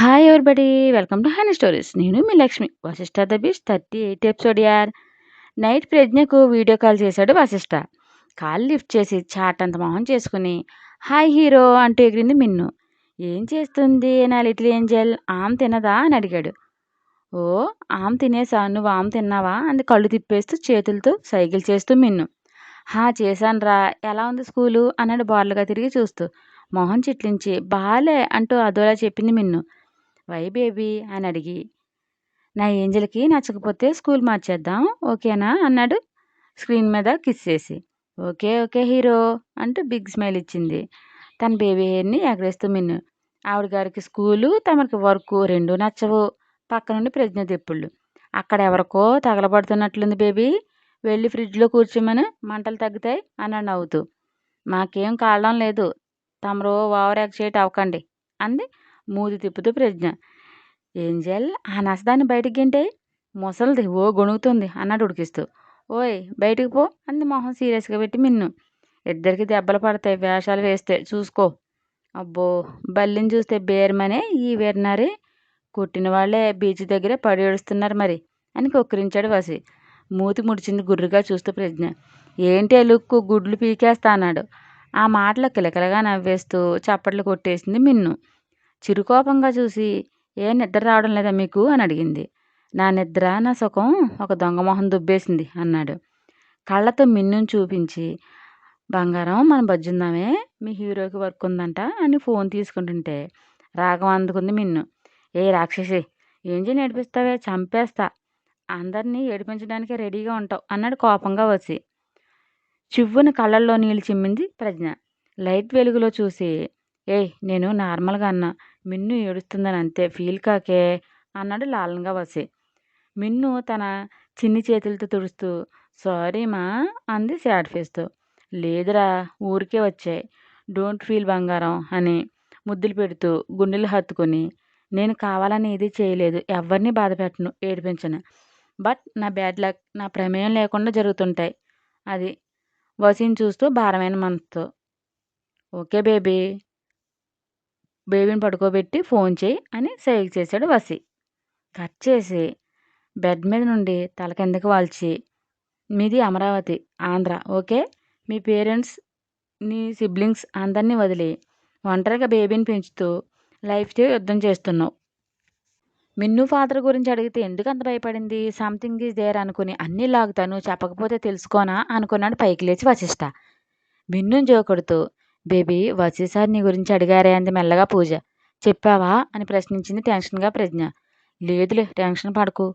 Hi everybody welcome to honey stories నేను మీ Lakshmi. Vashishta the beach thirty eight episode యార్ night ప్రజ్ఞకు video call చేశాడు Vashishtha call lift చేసి చాటంత మొహం చేసుకుని హాయ్ హీరో అంటూ ఎగిరింది మిన్ను. ఏం చేస్తుంది నా లిటిల్ ఏంజల్? ఆమ్ తినదా? అని అడిగాడు. ఓ ఆమ్ తినేసా. నువ్వు ఆమ్ తిన్నావా? అని కళ్ళు తిప్పేస్తూ చేతులతో సైకిల్ చేస్తూ మిన్ను. హా చేశానురా ఎలా ఉంది స్కూలు? అన్నాడు బార్లుగా తిరిగి చూస్తూ. మొహం చిట్లించి బాలే అంటూ అదోలా చెప్పింది మిన్ను. Why baby? అని అడిగి. నా ఏంజల్కి నచ్చకపోతే స్కూల్ మార్చేద్దాం ఓకేనా? అన్నాడు. స్క్రీన్ మీద కిస్ చేసి. ఓకే ఓకే హీరో అంటూ బిగ్ స్మైల్ ఇచ్చింది. తన బేబీ హెయిర్ని ఎగరేస్తూ మిన్ను. ఆవిడ గారికి స్కూలు తమకి వర్క్ రెండూ నచ్చవు. పక్క నుండి ప్రజ్ఞ తెప్పుళ్ళు. అక్కడ ఎవరికో తగలబడుతున్నట్లుంది బేబీ. వెళ్ళి ఫ్రిడ్జ్లో కూర్చోమని మంటలు తగ్గుతాయి అన్నాడు నవ్వుతూ. మాకేం కావడం లేదు. తమరు ఓవర్ యాక్ట్ అవ్వకండి అంది. మూతి తిప్పుతూ ప్రజ్ఞ. ఏంజల్ ఆ నసదాన్ని బయటికి గింటే ముసలిది ఓ గొణుగుతుంది అన్నాడు ఉడికిస్తూ. ఓయ్ బయటికి పో అంది మొహం సీరియస్గా పెట్టి మిన్ను. ఇద్దరికి దెబ్బలు పడతాయి వేషాలు వేస్తే చూసుకో. అబ్బో బల్లిని చూస్తే బేరమనే ఈ వెర్నారే. కొట్టిన వాళ్ళే బీచ్ దగ్గరే పడి ఏడుస్తున్నారు మరి అని కొక్కిరించాడు వసి. మూతి ముడిచింది గుర్రుగా చూస్తూ ప్రజ్ఞ. ఏంటి ఎలుక్కు గుడ్లు పీకేస్తా అన్నాడు. ఆ మాటలు కిలకిలగా నవ్వేస్తూ చప్పట్లు కొట్టేసింది మిన్ను. చిరుకోపంగా చూసి ఏ నిద్ర రావడం లేదా మీకు? అని అడిగింది. నా నిద్ర నా సుఖం ఒక దొంగ మొహం దుబ్బేసింది అన్నాడు. కళ్ళతో మిన్నుని చూపించి బంగారం మనం బజ్జుందామే మీ హీరోకి వర్క్ ఉందంట అని ఫోన్ తీసుకుంటుంటే రాగం అందుకుంది మిన్ను. ఏ రాక్షసి ఏం చేయి నేర్పిస్తావే చంపేస్తా. అందరినీ ఏడిపించడానికి రెడీగా ఉంటావు అన్నాడు కోపంగా వచ్చి చివ్వున కళ్ళల్లో నీళ్ళు చిమ్మింది ప్రజ్ఞ. లైట్ వెలుగులో చూసి ఏయ్ నేను నార్మల్గా అన్నా. మిన్ను ఏడుస్తుందని అంతే ఫీల్ కాకే అన్నాడు లాలనగా వసి. మిన్ను తన చిన్ని చేతులతో తుడుస్తూ సారీ మా అంది శాడ్ ఫేస్తో. లేదురా ఊరికే వచ్చాయి డోంట్ ఫీల్ బంగారం అని ముద్దులు పెడుతూ గుండెలు హత్తుకొని నేను కావాలని ఇది చేయలేదు. ఎవరిని బాధ పెట్టను ఏడిపించను. బట్ నా బ్యాడ్ లక్ నా ప్రమేయం లేకుండా జరుగుతుంటాయి అది వసీని చూస్తూ భారమైన మనసుతో. ఓకే బేబీ బేబీని పడుకోబెట్టి ఫోన్ చేయి అని సైగ చేశాడు వసి. కట్ చేసి బెడ్ మీద నుండి తల కిందకి వాల్చి మీది అమరావతి ఆంధ్ర ఓకే? మీ పేరెంట్స్ నీ సిబ్లింగ్స్ అందరినీ వదిలి ఒంటరిగా బేబీని పెంచుతూ లైఫ్తో యుద్ధం చేస్తున్నావు. మిన్ను ఫాదర్ గురించి అడిగితే ఎందుకు అంత భయపడింది? సంథింగ్ ఈజ్ దేర్ అనుకుని అన్నీ లాగుతాను చెప్పకపోతే తెలుసుకోనా అనుకున్నాడు పైకి లేచి వశిష్ట. మిన్నుని జోకొడుతూ బేబీ వసీ సార్ నీ గురించి అడిగారే అంది మెల్లగా పూజ. చెప్పావా? అని ప్రశ్నించింది టెన్షన్గా ప్రజ్ఞ. లేదులే టెన్షన్ పడకు.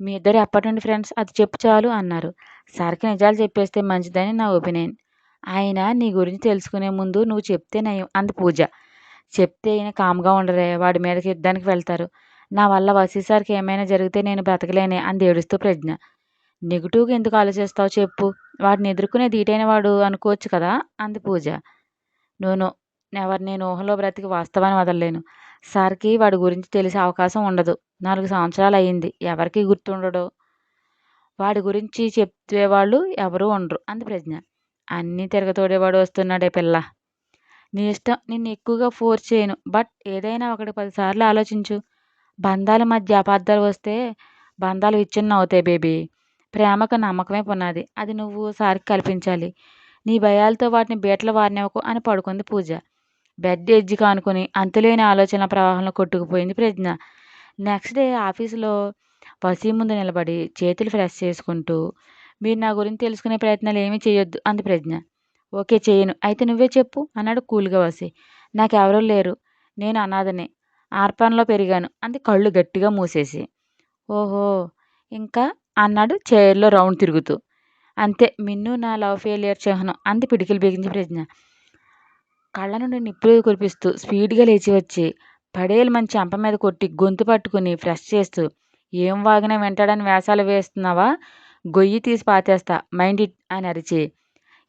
మీ ఇద్దరు ఎప్పటి నుండి ఫ్రెండ్స్ అది చెప్పు చాలు అన్నారు. సార్కి నిజాలు చెప్పేస్తే మంచిదని నా ఒపీనియన్. ఆయన నీ గురించి తెలుసుకునే ముందు నువ్వు చెప్తే నయం అంది పూజ. చెప్తే ఈయన కామ్గా ఉండరే వాడి మీదకి యుద్ధానికి వెళ్తారు. నా వల్ల వసీ సార్కి ఏమైనా జరిగితే నేను బ్రతకలేనే అంది ఏడుస్తూ ప్రజ్ఞ. నెగిటివ్గా ఎందుకు ఆలోచిస్తావు చెప్పు. వాడిని ఎదుర్కొనే దీటైన వాడు అనుకోవచ్చు కదా అంది పూజ. నోనో నెవర్ నేను ఊహలో బ్రతికి వాస్తవాన్ని వదలలేను. సార్కి వాడి గురించి తెలిసే అవకాశం ఉండదు. నాలుగు సంవత్సరాలు అయ్యింది. ఎవరికి గుర్తుండడు? వాడి గురించి చెప్పేవాళ్ళు ఎవరూ ఉండరు. అంది ప్రజ్ఞ. అన్నీ తిరగతోడేవాడు వస్తున్నాడే పిల్ల. నీ ఇష్టం. నిన్ను ఎక్కువగా ఫోర్స్ చేయను. బట్ ఏదైనా ఒకటి పదిసార్లు ఆలోచించు. బంధాల మధ్య అపార్థాలు వస్తే బంధాలు విచ్ఛిన్నం అవుతాయి బేబీ. ప్రేమకు నమ్మకమే పునాది. అది నువ్వు సారికి కల్పించాలి. నీ భయాలతో వాటిని బీటలు వారినవకు? అని పడుకుంది పూజ. బెడ్ ఎడ్జ్ కానుకొని అంతులేని ఆలోచనల ప్రవాహంలో కొట్టుకుపోయింది ప్రజ్ఞ. నెక్స్ట్ డే ఆఫీసులో వసీ ముందు నిలబడి చేతులు ఫ్రెష్ చేసుకుంటూ మీరు నా గురించి తెలుసుకునే ప్రయత్నాలు ఏమీ చేయొద్దు అంది ప్రజ్ఞ. ఓకే చేయను. అయితే నువ్వే చెప్పు అన్నాడు కూల్గా వసి. నాకెవరూ లేరు. నేను అనాథనే. ఆర్పాన్లో పెరిగాను అంది కళ్ళు గట్టిగా మూసేసి. ఓహో ఇంకా? అన్నాడు చైర్లో రౌండ్ తిరుగుతూ. అంతే. మిన్ను నా లవ్ ఫెయిలియర్ చిహ్నం అంది పిడికిలు బిగించి ప్రజ్ఞ. కళ్ళ నుండి నిప్పులు కురిపిస్తూ స్పీడ్గా లేచి వచ్చి పడేలు మంచి చెంప మీద కొట్టి గొంతు పట్టుకుని ఫ్రెష్ చేస్తూ ఏం వాగినా వింటాడని వేషాలు వేస్తున్నావా? గొయ్యి తీసి పాతేస్తా మైండ్ ఇట్ అని అరిచి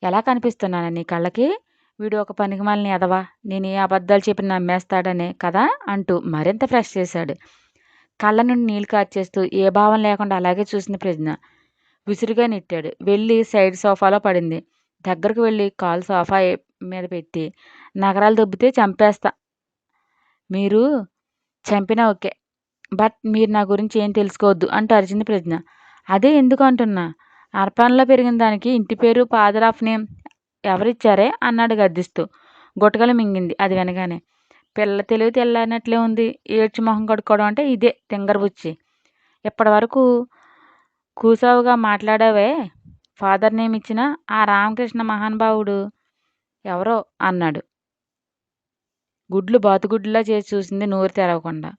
ఎలా కనిపిస్తున్నాను నీ కళ్ళకి? వీడు ఒక పనికిమాలని ఎదవా నేను ఏ అబద్ధాలు చెప్పి నమ్మేస్తాడనే కదా అంటూ మరింత ఫ్రెష్ చేశాడు. కళ్ళ నుండి నీళ్ళు కాచేస్తూ ఏ భావం లేకుండా అలాగే చూసిన ప్రజ్ఞ. విసురుగా నెట్టాడు. వెళ్ళి సైడ్ సోఫాలో పడింది. దగ్గరకు వెళ్ళి కాలు సోఫా మీద పెట్టి నగరాలు దొబ్బితే చంపేస్తా. మీరు చంపినా ఓకే. బట్ మీరు నా గురించి ఏం తెలుసుకోవద్దు అంటూ అరిచింది ప్రజ్ఞ. అదే ఎందుకు అంటున్నా? అర్పణలో పెరిగిన దానికి ఇంటి పేరు ఫాదర్ ఆఫ్ నేమ్ ఎవరిచ్చారే అన్నాడు గద్దిస్తూ. గుటకలు మింగింది అది వినగానే. పిల్ల తెలివి తెల్లనట్లే ఉంది. ఏడ్చి మొహం కడుక్కోవడం అంటే ఇదే తింగరబుచ్చి. ఇప్పటి వరకు కూసావుగా మాట్లాడావే? ఫాదర్ నేమ్ ఇచ్చిన ఆ రామకృష్ణ మహానుభావుడు ఎవరో అన్నాడు. గుడ్లు బాతుగుడ్లా చేసి చూసింది నోరు తెరవకుండా.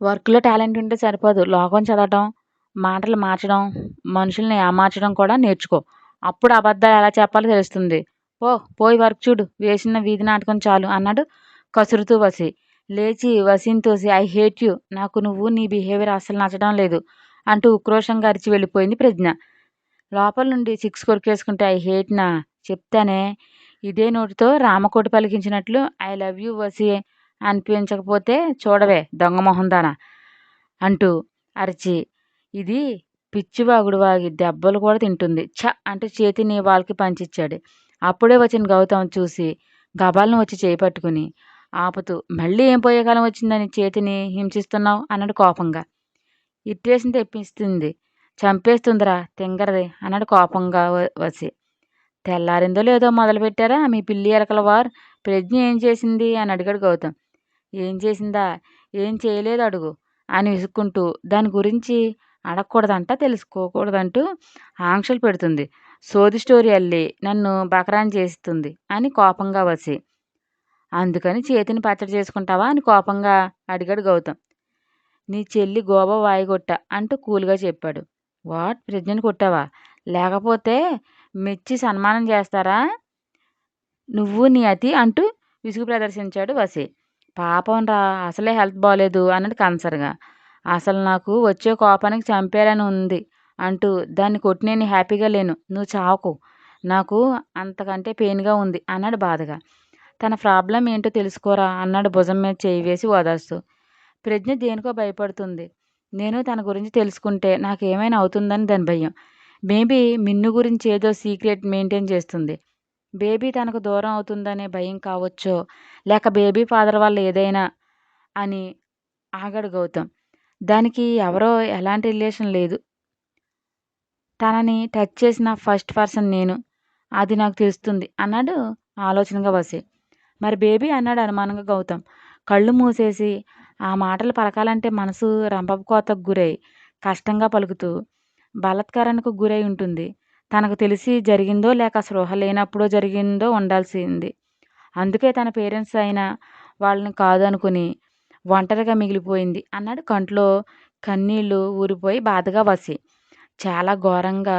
వర్క్లో టాలెంట్ ఉంటే సరిపోదు. లోకం చదవటం మాటలు మార్చడం మనుషుల్ని ఏమార్చడం కూడా నేర్చుకో. అప్పుడు అబద్ధాలు ఎలా చెప్పాలో తెలుస్తుంది. పో పోయి వర్క్ చూడు. వేసిన వీధి నాటకం చాలు అన్నాడు కసురుతూ వసి. లేచి వసీని తోసి ఐ హేట్ యూ. నాకు నువ్వు నీ బిహేవియర్ అస్సలు నచ్చడం లేదు. అంటూ ఉక్రోషంగా అరిచి వెళ్ళిపోయింది ప్రజ్ఞ. లోపల నుండి సిక్స్ కొరికేసుకుంటే ఐ హేట్నా చెప్తానే ఇదే నోటితో రామకోటి పలికించినట్లు ఐ లవ్ యూ వసి అనిపించకపోతే చూడవే దొంగ మొహందానా అంటూ అరిచి ఇది పిచ్చివాగుడు వాగి దెబ్బలు కూడా తింటుంది. ఛ! అంటూ చేతిని వాళ్ళకి పంచిచ్చాడు. అప్పుడే వచ్చిన గౌతమ్ చూసి గబాలను వచ్చి చేయి పట్టుకుని ఆపుతూ మళ్ళీ ఏం పోయే కాలం వచ్చిందని చేతిని హింసిస్తున్నావు? అన్నాడు కోపంగా. ఇట్టేసింది తెప్పిస్తుంది. చంపేస్తుందిరా తింగరది అన్నాడు కోపంగా వసి తెల్లారిందో లేదో మొదలుపెట్టారా మీ పిల్లి ఎలకల వారు? ప్రజ్ఞ ఏం చేసింది అని అడిగాడు గౌతమ్. ఏం చేసిందా? ఏం చేయలేదు అడుగు అని విసుక్కుంటూ దాని గురించి అడగకూడదంట తెలుసుకోకూడదంటూ ఆంక్షలు పెడుతుంది. సోది స్టోరీ అల్లి నన్ను బకరాన్ చేస్తుంది అని కోపంగా వసి అందుకని చేతిని పచ్చడి చేసుకుంటావా అని కోపంగా అడిగాడు గౌతమ్. నీ చెల్లి గోబ వాయిగొట్ట అంటూ కూల్గా చెప్పాడు. వాట్? ప్రజ్ఞని కొట్టావా? లేకపోతే మెచ్చి సన్మానం చేస్తారా? నువ్వు నీ అతి అంటూ విసుగు ప్రదర్శించాడు వసి పాపం రా అసలే హెల్త్ బాగాలేదు అన్నది కన్సర్గా. అసలు నాకు వచ్చే కోపానికి చంపేయాలని ఉంది అంటూ దాన్ని కొట్టి నేను హ్యాపీగా లేను. నువ్వు చావకు. నాకు అంతకంటే పెయిన్గా ఉంది అన్నాడు బాధగా. తన ప్రాబ్లం ఏంటో తెలుసుకోరా అన్నాడు భుజం మీద చేయి వేసి ఓదార్స్తూ. ప్రజ్ఞ దేనికో భయపడుతుంది. నేను తన గురించి తెలుసుకుంటే నాకు ఏమైనా అవుతుందని దాని భయం. మేబీ మిన్ను గురించి ఏదో సీక్రెట్ మెయింటైన్ చేస్తుంది. బేబీ తనకు దూరం అవుతుందనే భయం కావచ్చో లేక బేబీ ఫాదర్ వల్ల ఏదైనా అని ఆగాడు గౌతమ్. దానికి ఎవరో ఎలాంటి రిలేషన్ లేదు. తనని టచ్ చేసిన ఫస్ట్ పర్సన్ నేను. అది నాకు తెలుస్తుంది అన్నాడు ఆలోచనగా వసి మరి బేబీ అన్నాడు అనుమానంగా గౌతమ్. కళ్ళు మూసేసి ఆ మాటలు పలకాలంటే మనసు రంపకోతకు గురై కష్టంగా పలుకుతూ బలత్కారానికి గురై ఉంటుంది. తనకు తెలిసి జరిగిందో లేక స్పృహ లేనప్పుడో జరిగిందో ఉండాల్సింది. అందుకే తన పేరెంట్స్ అయినా వాళ్ళని కాదనుకుని ఒంటరిగా మిగిలిపోయింది అన్నాడు కంట్లో కన్నీళ్ళు ఊరిపోయి బాధగా వసి. చాలా ఘోరంగా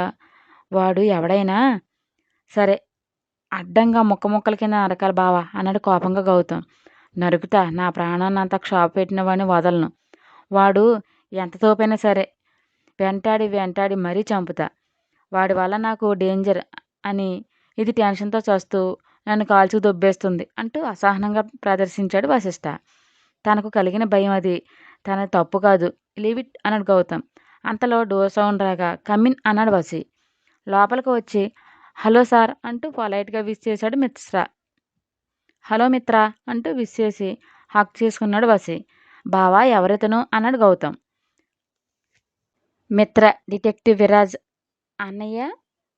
వాడు ఎవడైనా సరే అడ్డంగా ముక్క ముక్కల కింద నరకాలి బావా అన్నాడు కోపంగా గౌతమ్. నరుకుతా నా ప్రాణాన్ని అంతా క్షోభ పెట్టిన వాడిని వదలను. వాడు ఎంత తోపైనా సరే వెంటాడి వెంటాడి మరీ చంపుతా. వాడి వల్ల నాకు డేంజర్ అని ఇది టెన్షన్తో చస్తూ నన్ను కాల్చి దొబ్బేస్తుంది అంటూ అసహనంగా ప్రదర్శించాడు వశిష్ఠ తనకు కలిగిన భయం అది. తన తప్పు కాదు. లీవ్ ఇట్ అన్నాడు గౌతమ్. అంతలో డోర్ సౌండ్ రాగా కమిన్ అన్నాడు వసి లోపలికి వచ్చి హలో సార్ అంటూ పొలైట్గా విష్ చేశాడు మిత్ర హలో మిత్ర అంటూ విష్ చేసి హక్ చేసుకున్నాడు వసి బావా ఎవరితను? అన్నాడు గౌతమ్. మిత్ర డిటెక్టివ్ విరాజ్ అన్నయ్య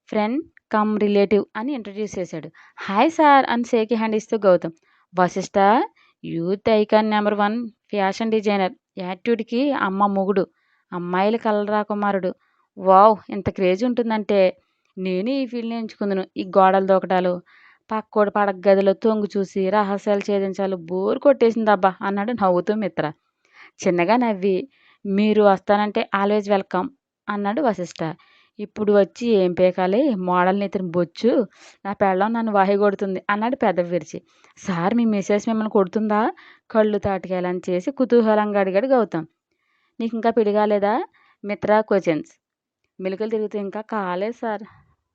ఫ్రెండ్ కమ్ రిలేటివ్ అని ఇంట్రడ్యూస్ చేశాడు. హాయ్ సార్ అని షేక్ హ్యాండ్ ఇస్తూ Gautam. Vashishta youth icon number one fashion designer. యాటిట్యూడ్కి అమ్మ మొగుడు. అమ్మాయిల కలరా కుమారుడు వావ్ ఇంత క్రేజ్ ఉంటుందంటే నేను ఈ ఫీల్డ్ని ఎంచుకుందును. ఈ గోడలు దూకటాలు. పక్కోడి పడక గదిలో తొంగు చూసి రహస్యాలు ఛేదించాలి బోరు కొట్టేసిందబ్బా అన్నాడు నవ్వుతూ మిత్ర. చిన్నగా నవ్వి మీరు వస్తానంటే ఆల్వేజ్ వెల్కమ్ అన్నాడు వశిష్ఠ ఇప్పుడు వచ్చి ఏం పేకాలి? మోడల్ని ఇతని బొచ్చు. నా పెళ్ళం నన్ను వాహి కొడుతుంది అన్నాడు పెద్ద విరిచి. సార్ మీ మిస్సెస్ మిమ్మల్ని కొడుతుందా? కళ్ళు తాటికేయాలని చేసి కుతూహలంగా అడిగాడు గౌతమ్. నీకు ఇంకా పిడిగాలేదా మిత్ర? క్వశ్చన్స్. మెలికలు తిరుగుతూ ఇంకా కాలేదు సార్.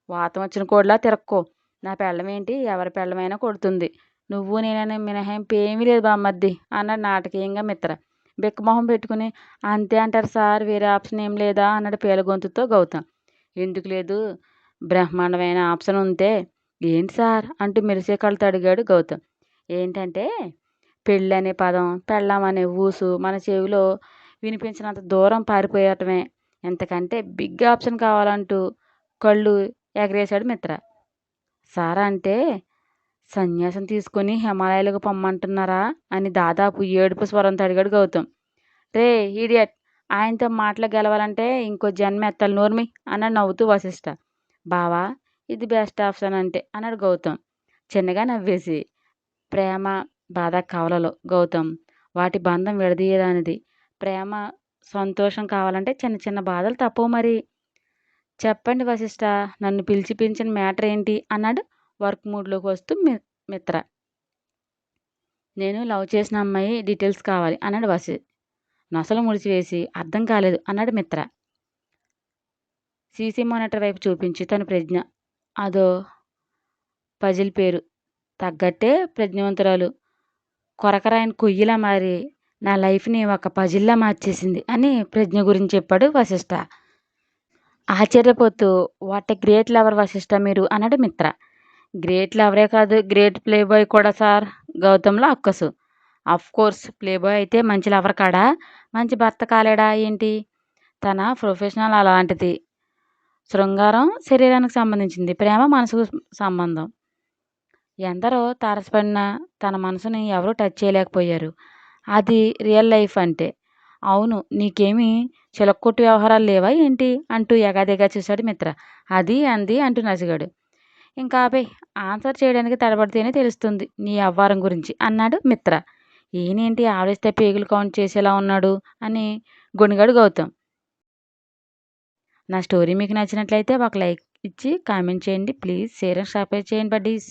వాతం వచ్చిన కోడిలా తిరక్కో. నా పెళ్ళం ఏంటి ఎవరి పెళ్ళమైనా కొడుతుంది. నువ్వు నేననే మినహాయింపు ఏమీ లేదు బామ్మద్ది అన్నాడు నాటకీయంగా మిత్ర. బిక్కమొహం పెట్టుకుని అంతే అంటారు సార్ వేరే ఆప్షన్ ఏం లేదా? అన్నాడు పేల గొంతుతో గౌతమ్. ఎందుకు లేదు? బ్రహ్మాండమైన ఆప్షన్ ఉంటే. ఏంటి సార్? అంటూ మెరిసే కళ్ళతో అడిగాడు గౌతమ్. ఏంటంటే పెళ్ళి అనే పదం పెళ్ళాం అనే ఊసు మన చెవిలో వినిపించినంత దూరం పారిపోయటమే. ఎంతకంటే బిగ్ ఆప్షన్ కావాలంటూ కళ్ళు ఎగరేశాడు మిత్ర. సారా అంటే సన్యాసం తీసుకొని హిమాలయాలకు పొమ్మంటున్నారా? అని దాదాపు ఏడుపు స్వరంతో అడిగాడు గౌతమ్. రే ఈడియట్ ఆయనతో మాటలు గెలవాలంటే ఇంకో జన్మ ఎత్తాలి నోర్మి అన్నాడు నవ్వుతూ వశిష్ట. బావా ఇది బెస్ట్ ఆప్షన్ అంటే అన్నాడు గౌతమ్. చిన్నగా నవ్వేసి ప్రేమ బాధ కవలలు గౌతమ్. వాటి బంధం విడదీయరానిది. ప్రేమ సంతోషం కావాలంటే చిన్న చిన్న బాధలు తప్పవు మరి. చెప్పండి వశిష్ట నన్ను పిలిచి పిలిచిన మ్యాటర్ ఏంటి? అన్నాడు వర్క్ మూడ్లోకి వస్తూ మి మిత్ర. నేను లవ్ చేసిన అమ్మాయి డీటెయిల్స్ కావాలి అన్నాడు వసి నొసలు ముడిచివేసి అర్థం కాలేదు అన్నాడు మిత్ర. సీసీ మానిటర్ వైపు చూపించి తన ప్రజ్ఞ. అదో పజిల్ పేరు. తగ్గట్టే ప్రజ్ఞవంతురాలు. కొరకరాయని కొయ్యిలా మారి నా లైఫ్ని ఒక పజిల్లా మార్చేసింది అని ప్రజ్ఞ గురించి చెప్పాడు వశిష్ట ఆశ్చర్యపోతూ what a great lover Vashishta మీరు? అన్నాడు మిత్ర. గ్రేట్ లవరే కాదు గ్రేట్ ప్లే బాయ్ కూడా సార్ గౌతంలో అక్కసు. అఫ్ కోర్స్ ప్లే బాయ్ అయితే మంచి లవర్ కాడా? మంచి భర్త కాలేడా? ఏంటి? తన ప్రొఫెషనల్ అలాంటిది. శృంగారం శరీరానికి సంబంధించింది. ప్రేమ మనసుకు సంబంధం. ఎందరో తారసపడిన తన మనసుని ఎవరూ టచ్ చేయలేకపోయారు. అది రియల్ లైఫ్ అంటే. అవును నీకేమీ చిలక్కొట్టు వ్యవహారాలు లేవా ఏంటి? అంటూ ఎగాదిగా చూశాడు మిత్ర. అది అంది అంటూ నసిగాడు ఇంకా బై ఆన్సర్ చేయడానికి తడబడితేనే తెలుస్తుంది నీ అవ్వారం గురించి అన్నాడు మిత్ర. ఈయనేంటి ఆవేస్తే పేగులు కౌంట్ చేసేలా ఉన్నాడు అని గొనిగాడు గౌతమ్. నా స్టోరీ మీకు నచ్చినట్లయితే ఒక లైక్ ఇచ్చి కామెంట్ చేయండి. ప్లీజ్ షేర్ అండ్ సబ్స్క్రైబ్ చేయండి బడ్డీస్.